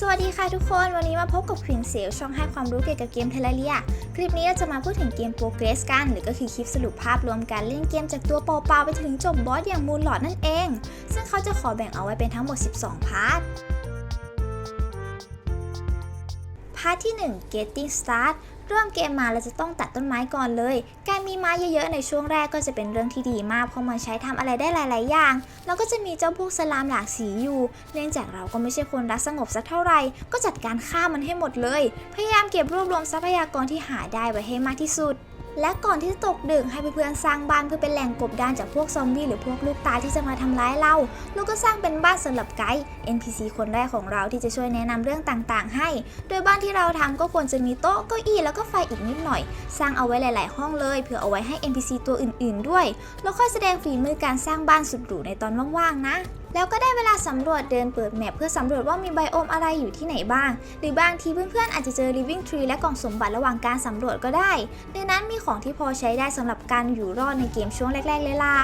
สวัสดีค่ะทุกคน วันนี้มาพบกับควินเซลช่องให้ความรู้เกี่ยวกับเกมเทเลเรีย คลิปนี้เราจะมาพูดถึงเกมโปรเกรสกัน หรือก็คือคลิปสรุปภาพรวมการเล่นเกมจากตัวเปล่าๆไปถึงจบบอสอย่างมูนหลอดนั่นเอง ซึ่งเขาจะขอแบ่งเอาไว้เป็นทั้งหมด 12 พาร์ท พาร์ทที่ 1 Getting Start เริ่มเกมมาเราจะต้องตัดต้นไม้ก่อนเลย การมีไม้เยอะๆในช่วงแรกก็จะเป็นเรื่องที่ดีมากเพราะมันใช้ทำอะไรได้หลาย ๆ อย่าง แล้วก็จะมีเจ้าพวกสลามหลากสีอยู่ เนื่องจากเราก็ไม่ใช่คนรักสงบสักเท่าไหร่ ก็จัดการฆ่ามันให้หมดเลย พยายามเก็บรวบรวมทรัพยากรที่หาได้ไว้ให้มากที่สุด และก่อนที่จะตกดึกให้เพื่อนๆสร้างบ้านเพื่อเป็นแหล่งกบดานจากพวกซอมบี้หรือพวกลูกตาที่จะมาทำร้ายเรา แล้วก็สร้างเป็นบ้านสำหรับไกด์ NPC คนแรกของเราที่จะช่วยแนะนำเรื่องต่างๆ ให้ โดยบ้านที่เราทำก็ควรจะมีโต๊ะเก้าอี้แล้วก็ไฟอีกนิดหน่อย สร้างเอาไว้หลาย ๆ ห้องเลยเผื่อเอาไว้ให้ NPC ตัวอื่น ๆ ด้วย แล้วค่อยแสดงฝีมือการสร้างบ้านสุดหรูในตอนว่างๆนะ แล้วก็ได้เวลาสำรวจเดินเปิดแมพเพื่อสำรวจว่ามีไบโอมอะไรอยู่ที่ไหนบ้าง หรือบางทีเพื่อนๆอาจจะเจอ living tree และกล่องสมบัติระหว่างการสำรวจก็ได้ ในนั้นมีของที่พอใช้ได้สำหรับการอยู่รอดในเกมช่วงแรกๆเลยล่ะ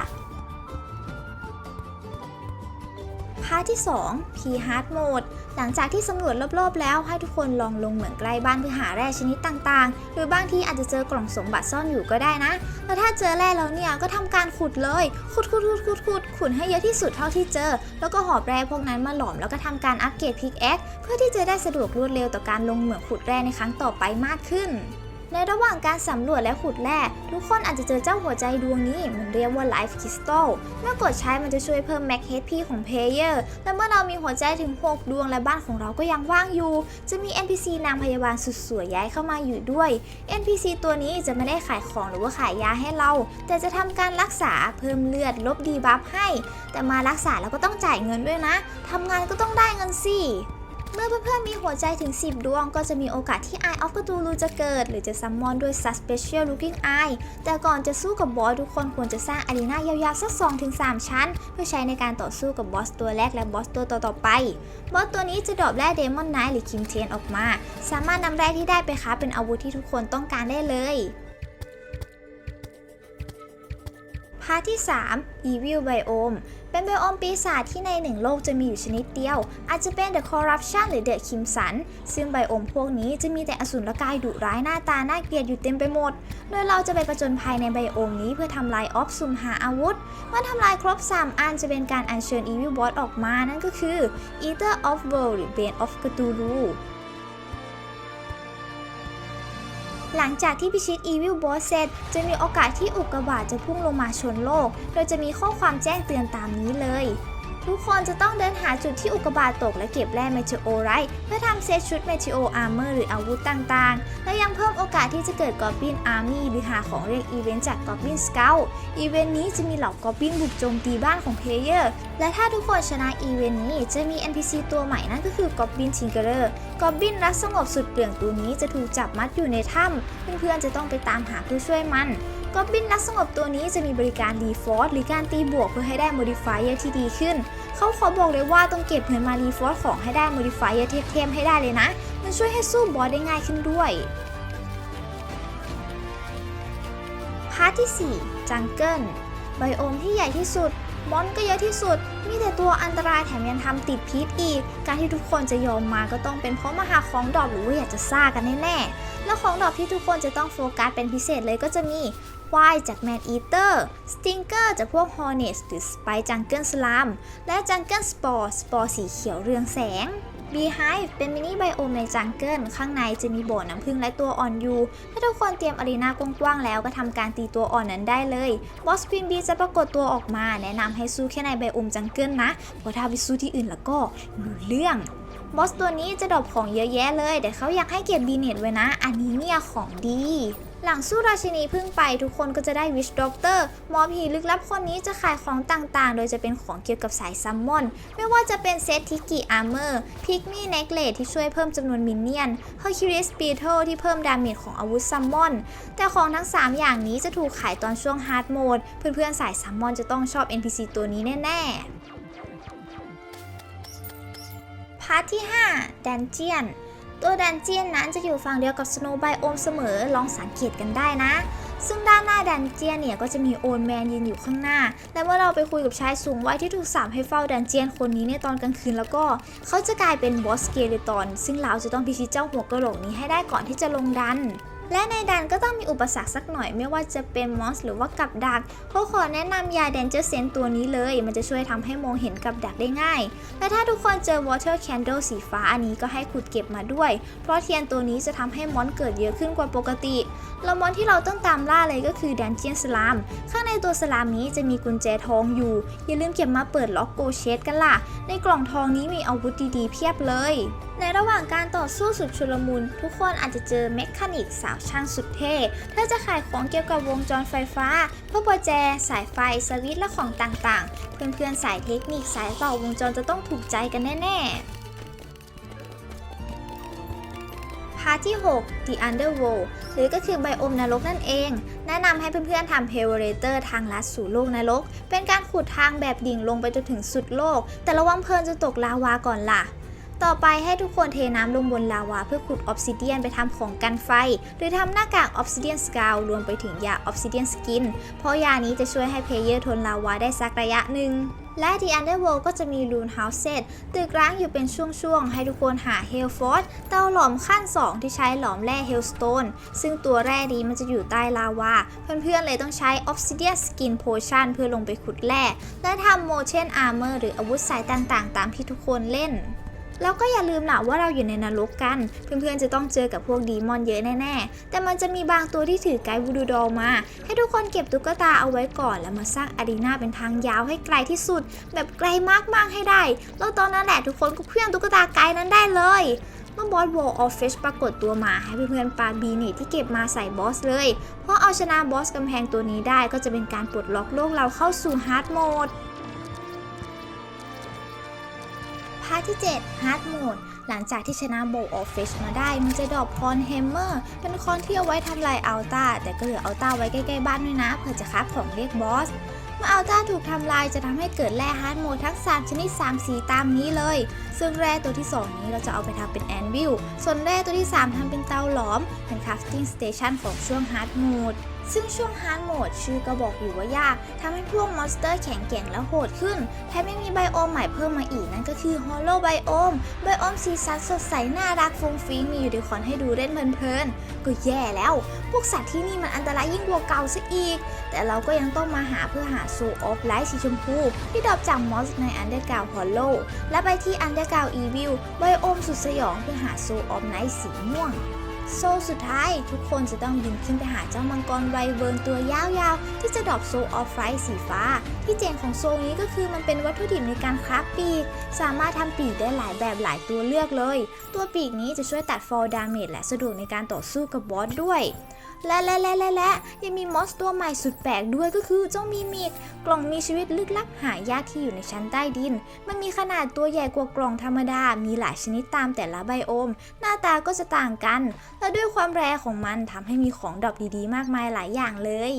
พาร์ทที่ 2 P Hard Mode หลังจากที่สำรวจรอบๆแล้วให้ทุกคนลองลงเหมืองใกล้บ้านเพื่อหาแร่ชนิดต่างๆ หรือบางทีอาจจะเจอกล่องสมบัติซ่อนอยู่ก็ได้นะ แล้วถ้าเจอแร่แล้วเนี่ยก็ทำการขุดเลย ขุดขุดขุดขุดขุดขุดให้เยอะที่สุดเท่าที่เจอ แล้วก็หอบแร่พวกนั้นมาหลอมแล้วก็ทำการอัปเกรดพิกแอคเพื่อที่จะได้สะดวกรวดเร็วต่อการลงเหมืองขุดแร่ในครั้งต่อไปมากขึ้น ในระหว่างการสำรวจและขุดแร่ทุกคนอาจจะเจอเจ้าหัวใจดวงนี้มันเรียกว่า Life Crystal เมื่อกดใช้มันจะช่วยเพิ่ม Max HP ของ Player และเมื่อเรามีหัวใจถึง 6 ดวงและบ้านของเราก็ยังว่างอยู่ จะมี NPC นางพยาบาลสุดสวยย้ายเข้ามาอยู่ด้วย NPC ตัวนี้จะไม่ได้ขายของหรือว่าขายยาให้เรา แต่จะทำการรักษาเพิ่มเลือดลบดีบัฟให้ แต่มารักษาแล้วก็ต้องจ่ายเงินด้วยนะทำงานก็ต้องได้เงินสิ เมื่อเพื่อนๆมีหัวใจถึง 10 ดวง ก็จะมีโอกาสที่ Eye of Cthulhu จะเกิด หรือจะซัมมอนด้วย Special Looking Eye แต่ก่อนจะสู้กับบอสทุกคนควรจะสร้างอารีนายาวๆสัก2-3 ชั้น เพื่อใช้ในการต่อสู้กับบอสตัวแรกและบอสตัวต่อๆไป บอสตัวนี้จะดรอปแร่เดมอนไนท์หรือคิมเทนออกมา สามารถนำแร่ที่ได้ไปค้าเป็นอาวุธที่ทุกคนต้องการได้เลยพาร์ทที่ 3 Evil Biome เป็นไบโอมปีศาจที่ในหนึ่งโลกจะมีอยู่ชนิดเดียว อาจจะเป็น The Corruption หรือ The Crimson ซึ่งไบโอมพวกนี้จะมีแต่อสูรกายดุร้ายหน้าตาน่าเกลียดอยู่เต็มไปหมด โดยเราจะไปประจนภัยในไบโอมนี้เพื่อทำลายออฟซุมหาอาวุธ เมื่อทำลายครบ 3 อันจะเป็นการอัญเชิญ Evil Boss ออกมา นั่นก็คือ Eater of World หรือ Bane of Cthulhu หลังจากที่พิชิตอีวิลบอสเสร็จจะมีโอกาสที่อุกกาบาตจะพุ่งลงมาชนโลก โดยจะมีข้อความแจ้งเตือนตามนี้เลย ทุกคนจะต้องเดินหาจุดที่อุกกาบาตตกและเก็บแร่เมทิโอไรต์เพื่อทำเซตชุดเมทิโออาร์เมอร์หรืออาวุธต่างๆ และยังเพิ่มโอกาสที่จะเกิดกอบบินอาร์มี่หรือหาของเรียกอีเวนต์จากกอบบินสเกลอีเวนต์นี้จะมีเหล่ากอบบินบุกโจมตีบ้านของเพลเยอร์ และถ้าทุกคนชนะอีเวนต์นี้จะมี NPC ตัวใหม่นั่นก็คือกอบบินทิงเกอร์กอบบินรักสงบสุดเปลืองตัวนี้จะถูกจับมัดอยู่ในถ้ำเพื่อนๆจะต้องไปตามหาผู้ช่วยมัน กอบบินนักสงบตัวนี้จะมีบริการรีฟอร์หรือการตีบวกเพื่อให้ได้โมดิฟายเออร์ที่ดีขึ้น เขาขอบอกเลยว่าต้องเก็บเงินมารีฟอร์ของให้ได้โมดิฟายเออร์เทมๆให้ได้เลยนะ มันช่วยให้สู้บอสได้ง่ายขึ้นด้วยพาร์ทที่ 4 จังเกิลไบโอมที่ใหญ่ที่สุด มอนก็เยอะที่สุด มีแต่ตัวอันตรายแถมยังทำติดพิษอีก การที่ทุกคนจะยอมมาก็ต้องเป็นเพราะมาหาของดรอปหรือว่าอยากจะซ่ากันแน่ๆ แล้วของดรอปที่ทุกคนจะต้องโฟกัสเป็นพิเศษเลยก็จะมี วายจากแมนอีเตอร์สติงเกอร์จากพวกฮอร์เนสหรือสไปจังเกิลสลามและจังเกิลสปอร์สปอร์สีเขียวเรืองแสง Beehive เป็นมินิไบโอมในจังเกิลข้างในจะมีบ่อน้ำผึ้งและตัวอ่อนอยู่ ถ้าทุกคนเตรียมอารีนากว้างๆแล้วก็ทำการตีตัวอ่อนนั้นได้เลย บอสควีนบีจะปรากฏตัวออกมา แนะนำให้สู้แค่ในไบโอมจังเกิลนะ เพราะถ้าไปสู้ที่อื่นแล้วก็รู้เรื่องบอสตัวนี้จะดรอปของเยอะแยะเลย แต่เขาอยากให้เก็บบีเนตไว้นะ อันนี้เนี่ยของดี หลังสู้ราชินีพึ่งไปทุกคนก็จะได้วิชด็อกเตอร์หมอผีลึกลับคนนี้จะขายของต่างๆ โดยจะเป็นของเกี่ยวกับสายซัมมอน ไม่ว่าจะเป็นเซตทิกิอาร์เมอร์พิกมี่เน็กเลที่ช่วยเพิ่มจำนวนมินเนี่ยนเฮอร์คิวลิสปีเทลที่เพิ่มดาเมจของอาวุธซัมมอน แต่ของทั้ง 3 อย่างนี้จะถูกขายตอนช่วงฮาร์ดโหมดเพื่อนๆสายซัมมอนจะต้องชอบ NPC ตัวนี้แน่ๆพาร์ทที่5ดันเจียน ตัวดันเจียนนั้นจะอยู่ฝั่งเดียวกับสโนว์ไบโอมเสมอลองสังเกตกันได้นะ ซึ่งด้านหน้าดันเจียนเนี่ยก็จะมีโอนแมนยืนอยู่ข้างหน้า และเมื่อเราไปคุยกับชายสูงวัยที่ถูกสาปให้เฝ้าดันเจียนคนนี้ในตอนกลางคืนแล้วก็เขาจะกลายเป็นบอสเกเลตอนซึ่งเราจะต้องพิชิตเจ้าหัวกระโหลกนี้ให้ได้ก่อนที่จะลงดัน และในดันก็ต้องมีอุปสรรคสักหน่อยไม่ว่าจะเป็นมอสหรือว่ากับดักเขาขอแนะนำยาเดนเจอร์เซนตัวนี้เลย มันจะช่วยทำให้มองเห็นกับดักได้ง่าย และถ้าทุกคนเจอ Water Candle สีฟ้าอันนี้ก็ให้ขุดเก็บมาด้วย เพราะเทียนตัวนี้จะทำให้มอนเกิดเยอะขึ้นกว่าปกติ แล้วมอนที่เราต้องตามล่าเลยก็คือแดนเจียนสลาม ข้างในตัวสลามนี้จะมีกุญแจทองอยู่ อย่าลืมเก็บมาเปิดล็อกโกเชตกันล่ะ ในกล่องทองนี้มีอาวุธดีๆ เพียบเลย ในระหว่างการต่อสู้สุดชุลมุน ทุกคนอาจจะเจอเมคานิกสาวช่างสุดเท่ถ้าจะขายของเกี่ยวกับวงจรไฟฟ้าพวกประแจ สายไฟ สวิตช์และของต่างๆ เพื่อนๆสายเทคนิคสายต่อวงจรจะต้องถูกใจกันแน่ๆ พาร์ทที่ 6 The Underworld หรือก็คือไบโอมนรกนั่นเอง แนะนำให้เพื่อนๆทำเพลเรเตอร์ทางลัดสู่โลกนรก เป็นการขุดทางแบบดิ่งลงไปจนถึงสุดโลก แต่ระวังเพลินจะตกลาวาก่อนล่ะ ต่อไปให้ทุกคนเทน้ำลงบนลาวาเพื่อขุดออ s ซิเดียนไปทำของกันไฟ หรือทำหน้ากากออ s ซิเดียนสกาวรวมไปถึงยาออ s ซิเดียนสกิน เพราะยานี้จะช่วยให้เพลเยอร์ทนลาวาได้สักระยะหนึ่งและ The Underworld ก็จะมี Rune Houses ตึกร้างอยู่เป็นช่วงๆ ให้ทุกคนหา Hellfort เตาหลอมขั้น 2 ที่ใช้หลอมแร่ Hellstone ซึ่งตัวแร่นี้มันจะอยู่ใต้ลาวา เพื่อนๆ เลยต้องใช้ Obsidian Skin Potion เพื่อลงไปขุดแร่ และทำ Motion Armor หรืออาวุธสายต่างๆ ตามที่ทุกคนเล่น แล้วก็อย่าลืมนะว่าเราอยู่ในนรกกัน เพื่อนๆจะต้องเจอกับพวกดีมอนเยอะแน่ๆ แต่มันจะมีบางตัวที่ถือไกด์วูดูดอมา ให้ทุกคนเก็บตุ๊กตาเอาไว้ก่อน แล้วมาสร้างอารีนาเป็นทางยาวให้ไกลที่สุด แบบไกลมากๆให้ได้ แล้วตอนนั้นแหละทุกคนก็เคลื่อนตุ๊กตาไกลนั้นได้เลยเมื่อบอส Wall of Fish ปรากฏตัวมาให้เพื่อนๆปาบีนิที่เก็บมาใส่บอสเลย เพราะเอาชนะบอสกำแพงตัวนี้ได้ก็จะเป็นการปลดล็อกโลกเราเข้าสู่ฮาร์ดโหมด ทที่ 7 Hard Mode หลังจากที่ชนะ Bowl of Fish มาได้ มันจะดรอปคอนแฮมเมอร์ เป็นคอนที่เอาไว้ทำลายอัลตาแต่ก็เหลืออัลตาไว้ใกล้ๆบ้านด้วยนะ เพื่อจะคับของเรียกบอส เมื่ออัลตาถูกทำลายจะทำให้เกิดแร่ฮาร์ดโหมดทั้ง 3 ชนิด 3 สีตามนี้เลย ซึ่งแร่ตัวที่ 2 นี้เราจะเอาไปทำเป็นแอนวิลส่วนแร่ตัวที่ 3ทำเป็นเตาหลอม เป็นคราฟติ้งสเตชันของช่วงฮาร์ดโหมด ซึ่งช่วงฮาร์ดโหมดชื่อก็บอกอยู่ว่ายากทำให้พวกมอนสเตอร์แข็งแกร่งและโหดขึ้นแถมยังมีไบโอมใหม่เพิ่มมาอีกนั่นก็คือฮอลโลไบโอมไบโอมสีสันสดใสน่ารักฟงฟิงมีอยู่ในคอนให้ดูเล่นเพลินๆก็แย่แล้ว พวกสัตว์ที่นี่มันอันตรายยิ่งกว่าเก่าซะอีก แต่เราก็ยังต้องมาหาเพื่อหาโซออฟไลท์สีชมพู ที่ดรอปจากมอสในอันเดอร์กาวฮอลโลและไปที่อันเดอร์กาวอีวิลไบโอมสุดสยองเพื่อหาโซออฟไนท์สีม่วง โซสุดท้าย ทุกคนจะต้องบินขึ้นไปหาเจ้ามังกรไวเวิร์นตัวยาวๆ ที่จะดรอปโซออฟไฟสีฟ้า ที่เจ๋งของโซนี้ก็คือมันเป็นวัตถุดิบในการคราฟปีก สามารถทำปีกได้หลายแบบหลายตัวเลือกเลย ตัวปีกนี้จะช่วยตัดฟอร์ดาเมจและสะดวกในการต่อสู้กับบอสด้วย และและและและและยังมีมอสตัวใหม่สุดแปลกด้วยก็คือเจ้ามีมิก กล่องมีชีวิตลึกลับหายากที่อยู่ในชั้นใต้ดิน มันมีขนาดตัวใหญ่กว่ากล่องธรรมดา มีหลายชนิดตามแต่ละไบโอม หน้าตาก็จะต่างกัน และด้วยความแรงของมันทำให้มีของดรอปดีๆ มากมายหลายอย่างเลย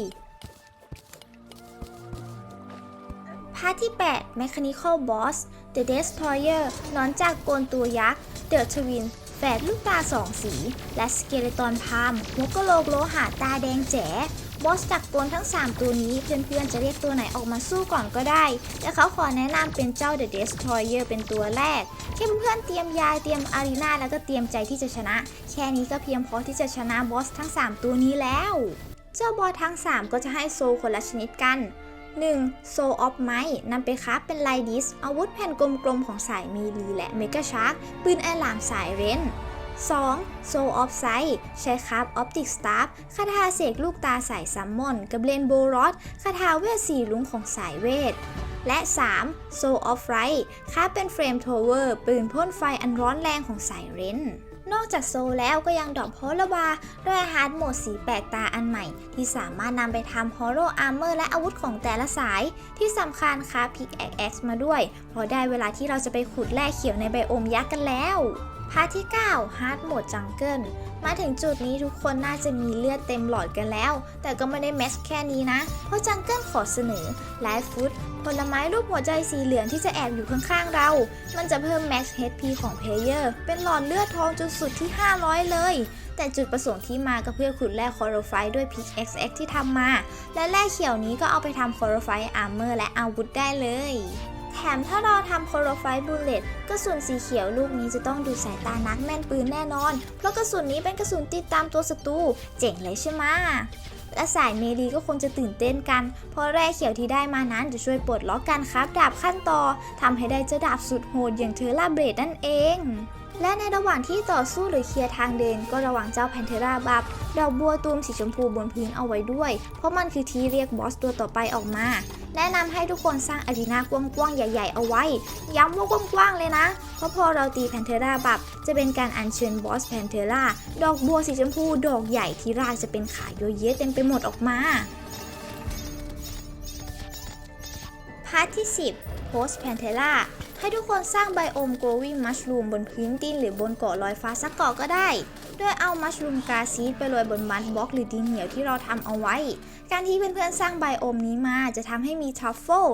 พาร์ทที่ 8 Mechanical Boss The Destroyer หนอนจากโกนตัวยักษ์ The Twin แฝดลูกตาสองสี และสเกเลตอนพามหัวกะโหลกโลหะตาแดงแจ๋บอสจากกลทั้ง 3 ตัวนี้เพื่อนๆ จะเรียกตัวไหนออกมาสู้ก่อนก็ได้ แต่เขาขอแนะนำเป็นเจ้า The Destroyer เป็นตัวแรกแค่เพื่อนๆเตรียมยาเตรียมอารีนาแล้วก็เตรียมใจที่จะชนะ แค่นี้ก็เพียงพอที่จะชนะบอสทั้ง 3 ตัวนี้แล้ว เจ้าบอสทั้ง 3 ก็จะให้โซคนละชนิดกัน 1. โซออฟไมนำไปคราฟเป็นไลดิส อาวุธแผ่นกลมๆ ของสายมีลีและเมกาชาร์กปืนไอหลามสายเรน 2. โซออฟไซใช้คราฟออปติกสตาร์คาถาเสกลูกตาสายซัมมอน กับเลนโบรอสคาถาเวทสีลุงของสายเวท และ 3. Soul of Right คราฟเป็นเฟรมโทเวอร์ปืนพ่นไฟอันร้อนแรงของสายเรน นอกจากโซลแล้วก็ยังดรอปโฮลบาด้วยฮาร์ดโหมดสีแปลกตาอันใหม่ ที่สามารถนำไปทำฮอโ w อาร์เมอร์และอาวุธของแต่ละสาย ที่สำคัญค่ะพิกแอคแอ็กมาด้วย เพราะได้เวลาที่เราจะไปขุดแร่เขียวในไบโอมยักษ์กันแล้วพาร์ทที่ 9 Hard Mode Jungle มาถึงจุดนี้ทุกคนน่าจะมีเลือดเต็มหลอดกันแล้ว แต่ก็ไม่ได้แมสแค่นี้นะ เพราะจังเกิลขอเสนอ Life Food ผ ผลไม้รูปหัวใจสีเหลืองที่จะแอบอยู่ข้างๆเรา มันจะเพิ่ม Max HP ของเพลเยอร์เป็นหลอดเลือดทองจนสุดที่ 500 เลย แต่จุดประสงค์ที่มาก็เพื่อขุดแร่คอโรไฟด้วยพิก XX ที่ทำมา และแร่เขียวนี้ก็เอาไปทำคอโรไฟอาร์เมอร์และอาวุธได้เลยแถมถ้าเราทำโคโรไฟบูลเลตกระสุนสีเขียวลูกนี้จะต้องดูสายตานักแม่นปืนแน่นอน เพราะกระสุนนี้เป็นกระสุนติดตามตัวศัตรูเจ๋งเลยใช่ไหม และสายเมลีก็คงจะตื่นเต้นกัน เพราะแร่เขียวที่ได้มานั้นจะช่วยปลดล็อกการครับดาบขั้นต่อทำให้ได้เจ้าดาบสุดโหดอย่างเทอร์ลาเบรดนั่นเอง และในระหว่างที่ต่อสู้หรือเคลียร์ทางเดิน ก็ระวังเจ้าแพนเทราบับดอกบัวตูมสีชมพูบนพื้นเอาไว้ด้วย เพราะมันคือที่เรียกบอสตัวต่อไปออกมา แนะนำให้ทุกคนสร้างอารีนากว้างๆใหญ่ ๆ เอาไว้ ย้ำว่ากว้างๆเลยนะ เพราะพอเราตีแพนเทราบับจะเป็นการอัญเชิญบอสแพนเทราดอกบัวสีชมพูดอกใหญ่ที่รากจะเป็นขาโยเยะเต็มไปหมดออกมาพาร์ทที่ 10 Post Pantera ให้ทุกคนสร้างไบโอม growing mushroom บนพื้นดินหรือบนเกาะลอยฟ้าสักเกาะก็ได้ โดยเอามัชรูมกาซีดไปโรยบนมัดบล็อกหรือดินเหนียวที่เราทำเอาไว้ การที่เพื่อนๆสร้างไบโอมนี้มาจะทำให้มีทัฟเฟิล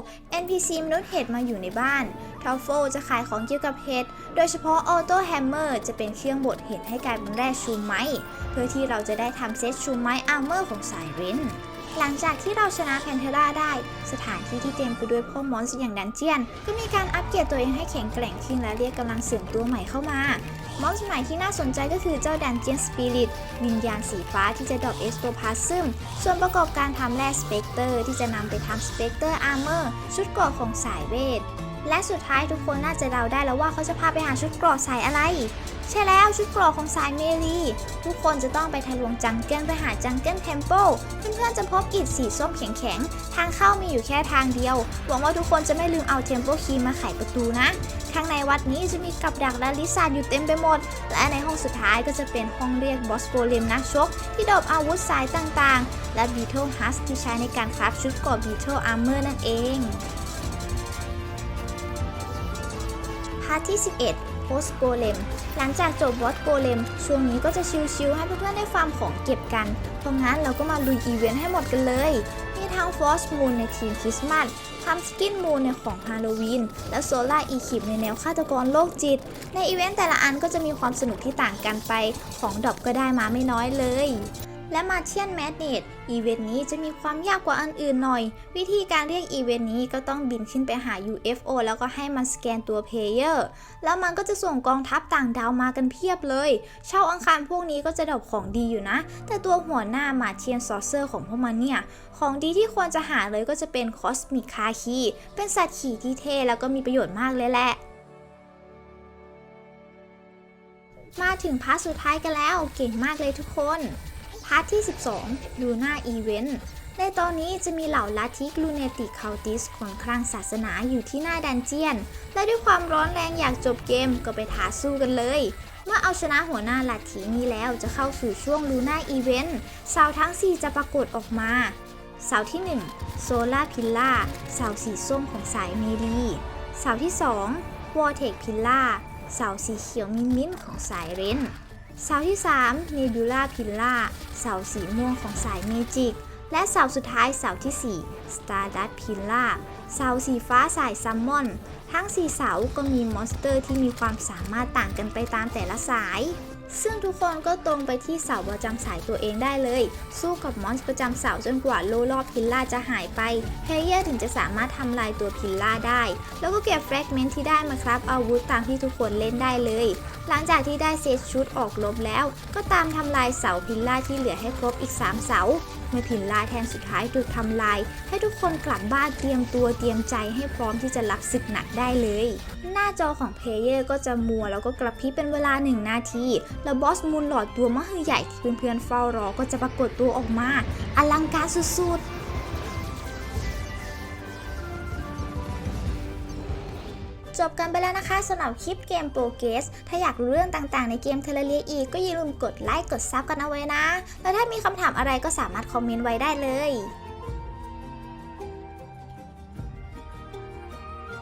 NPC มนุษย์เห็ดมาอยู่ในบ้านทัฟเฟิลจะขายของเกี่ยวกับเห็ด โดยเฉพาะออโต้แฮมเมอร์จะเป็นเครื่องบดเห็ดให้กลายเป็นแร่ชูไมต์เพื่อที่เราจะได้ทำเซตชูไมต์อาร์เมอร์ของสายเรน หลังจากที่เราชนะแพนเทราได้ สถานที่ที่เต็มไปด้วยพวกมอนส์อย่างดันเจียน ก็มีการอัปเกรดตัวเองให้แข็งแกร่งขึ้นและเรียกกำลังเสริมตัวใหม่เข้ามามอนส์ใหม่ที่น่าสนใจก็คือเจ้าดันเจียนสปิริตวิญญาณสีฟ้าที่จะดรอปเอสโตพาซึมส่วนประกอบการทำแร่สเปกเตอร์ที่จะนำไปทำสเปกเตอร์อาร์เมอร์ชุดเกราะของสายเวท และสุดท้ายทุกคนน่าจะเดาได้แล้วว่าเขาจะพาไปหาชุดเกราะสายอะไร ใช่แล้วชุดเกราะของสายเมลีทุกคนจะต้องไปทะลวงจังเกิลไปหาจังเกิลเทมเพิลเพื่อนๆจะพบอิฐสีส้มแข็งๆ ทางเข้ามีอยู่แค่ทางเดียว หวังว่าทุกคนจะไม่ลืมเอาเทมเพิลคีมาไขประตูนะ ข้างในวัดนี้จะมีกับดักและลิซ่าอยู่เต็มไปหมด และในห้องสุดท้ายก็จะเป็นห้องเรียกบอสโกเลมนักชก ที่ดรอาวุธสายต่างๆ และบีเทิลฮัสที่ใช้ในการคราฟชุดเกราะบีเทิลอาร์เมอร์นั่นเองาร์ทที่ 11 Post Golem หลังจากจบบอสโกเลมช่วงนี้ก็จะชิลๆให้เพื่อนๆได้ฟาร์มของเก็บกัน เพราะงั้นเราก็มาลุยอีเวนต์ให้หมดกันเลย มีทั้ง Frost Moon ในทีมคริสต์มาสทัมสกินมูนในของฮาโลวีน และโซล่าอีคิปในแนวฆาตกรโรคจิต ในอีเวนต์แต่ละอันก็จะมีความสนุกที่ต่างกันไป ของดอปก็ได้มาไม่น้อยเลย และมาเชียนแมดเนตอีเวนต์นี้จะมีความยากกว่าอันอื่นหน่อย วิธีการเรียกอีเวนต์นี้ก็ต้องบินขึ้นไปหา UFO แล้วก็ให้มันสแกนตัวเพลเยอร์แล้วมันก็จะส่งกองทัพต่างดาวมากันเพียบเลยชาวอังคารพวกนี้ก็จะดรอปของดีอยู่นะ แต่ตัวหัวหน้ามาเชียนซอเซอร์ของพวกมันเนี่ย ของดีที่ควรจะหาเลยก็จะเป็นคอสมิกคาคีเป็นสัตว์ขี่ที่เท่แล้วก็มีประโยชน์มากเลยแหละมาถึงพาร์ทสุดท้ายกันแล้ว เก่งมากเลยทุกคนาร์ทที่ 12 ลูน่าอีเวนต์ ในตอนนี้จะมีเหล่าลัทธิลูเนติคาลติสคนคลั่งศาสนาอยู่ที่หน้าดันเจียน และด้วยความร้อนแรงอยากจบเกมก็ไปท้าสู้กันเลย เมื่อเอาชนะหัวหน้าลัทธินี้แล้วจะเข้าสู่ช่วงลูน่าอีเวนต์เสาทั้ง 4 จะปรากฏออกมาเสาที่ 1 โซล่าพิลล่าเสาสีส้มของสายเมลีเสาที่ 2วอเทกพิลล่าเสาสีเขียวมิ้นมิ้นของสายเรน เสาที่ 3 Nebula Pilla เสาสีม่วงของสายเมจิก และเสาสุดท้ายเสาที่ 4 Stardust Pilla เสาสีฟ้าสายซัมมอน ทั้ง 4 เสาก็มีมอนสเตอร์ที่มีความสามารถต่างกันไปตามแต่ละสาย ซึ่งทุกคนก็ตรงไปที่เสาประจำสายตัวเองได้เลย สู้กับมอนสประจำเสาจนกว่าโลรอบพิลล่าจะหายไปเพเยอร์ถึงจะสามารถทำลายตัวพิลล่าได้ แล้วก็เก็บแฟกเมนต์ที่ได้มาครับอาวุธตามที่ทุกคนเล่นได้เลย หลังจากที่ได้เซตชุดออกลบแล้ว ก็ตามทำลายเสาพิลล่าที่เหลือให้ครบอีก 3 เสา เมื่อพิลล่าแทนสุดท้ายถูกทำลาย ให้ทุกคนกลับบ้านเตรียมตัวเตรียมใจให้พร้อมที่จะรับศึกหนักได้เลย หน้าจอของเพลเยอร์ก็จะมัวแล้วก็กระพริบเป็นเวลา 1 นาที แล้วบอสมูนหลอดตัวมหอใหญ่ที่เพื่อนๆเฝ้ารอก็จะปรากฏตัวออกมา อลังการสุดๆ จบกันไปแล้วนะคะสำหรับคลิปเกมโปรเกสถ้าอยากรู้เรื่องต่างๆในเกมเทเลเรียอีกก็อย่าลืมกดไลค์กดซับกันเอาไว้นะ แล้วถ้ามีคำถามอะไรก็สามารถคอมเมนต์ไว้ได้เลย